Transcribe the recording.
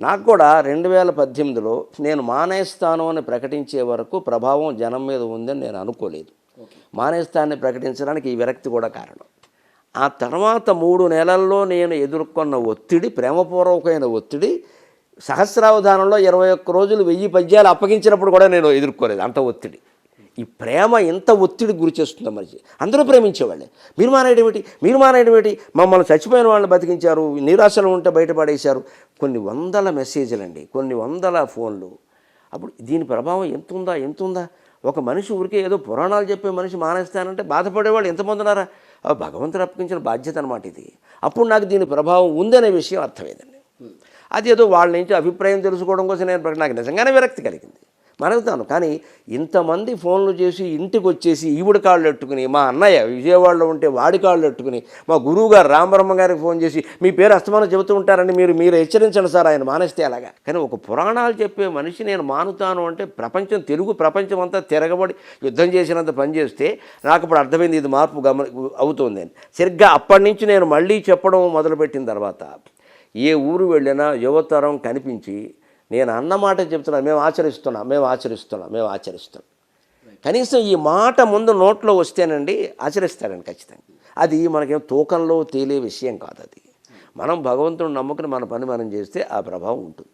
నాకు కూడా రెండు వేల పద్దెనిమిదిలో నేను మానేస్తాను అని ప్రకటించే వరకు ప్రభావం జనం మీద ఉందని నేను అనుకోలేదు. మానేస్తాన్ని ప్రకటించడానికి ఈ విరక్తి కూడా కారణం. ఆ తర్వాత మూడు నెలల్లో నేను ఎదుర్కొన్న ఒత్తిడి ప్రేమపూర్వకమైన ఒత్తిడి సహస్రావధానంలో ఇరవై ఒక్క రోజులు వెయ్యి పద్యాలు అప్పగించినప్పుడు కూడా నేను ఎదుర్కోలేదు అంత ఒత్తిడి. ఈ ప్రేమ ఎంత ఒత్తిడి గురి చేస్తుందో మనిషి అందరూ ప్రేమించేవాళ్ళే. మీరు మానేయడమేటి మీరు మానేయడమేటి మమ్మల్ని చచ్చిపోయిన వాళ్ళని బతికించారు నిరాశలు ఉంటే బయటపడేశారు. కొన్ని వందల మెసేజ్లండి కొన్ని వందల ఫోన్లు. అప్పుడు దీని ప్రభావం ఎంత ఉందా ఎంత ఉందా ఒక మనిషి ఊరికే ఏదో పురాణాలు చెప్పే మనిషి మానేస్తానంటే బాధపడేవాళ్ళు ఎంతమంది ఉన్నారా? ఆ భగవంతుడు అప్పగించిన బాధ్యత అనమాట ఇది. అప్పుడు నాకు దీని ప్రభావం ఉందనే విషయం అర్థమైందండి. అది ఏదో వాళ్ళ నుంచి అభిప్రాయం తెలుసుకోవడం కోసం నేను నాకు నిజంగానే విరక్తి కలిగింది. మనగుతాను కానీ ఇంతమంది ఫోన్లు చేసి ఇంటికి వచ్చేసి ఈవిడ కాళ్ళు ఎట్టుకుని మా అన్నయ్య విజయవాడలో ఉంటే వాడి కాళ్ళు ఎట్టుకుని మా గురువు గారు రామబ్రహ్మ గారికి ఫోన్ చేసి మీ పేరు అస్తమానం చెబుతూ ఉంటారని మీరు మీరు హెచ్చరించండి సార్ ఆయన మానేస్తే అలాగా కానీ ఒక పురాణాలు చెప్పే మనిషి నేను మానుతాను అంటే ప్రపంచం తెలుగు ప్రపంచం అంతా తిరగబడి యుద్ధం చేసినంత పని చేస్తే నాకు ఇప్పుడు అర్థమైంది ఇది మార్పు గమని అవుతుంది అని. సరిగ్గా అప్పటి నుంచి నేను మళ్ళీ చెప్పడం మొదలుపెట్టిన తర్వాత ఏ ఊరు వెళ్ళినా యువతరం కనిపించి నేను అన్నమాట చెప్తున్నాను మేము ఆచరిస్తున్నాం మేము ఆచరిస్తున్నాం మేము ఆచరిస్తున్నాం. కనీసం ఈ మాట ముందు నోట్లో వస్తేనండి ఆచరిస్తాడండి ఖచ్చితంగా. అది మనకేం తూకంలో తేలే విషయం కాదు అది మనం భగవంతుడు నమ్ముకుని మన పని మనం చేస్తే ఆ ప్రభావం ఉంటుంది.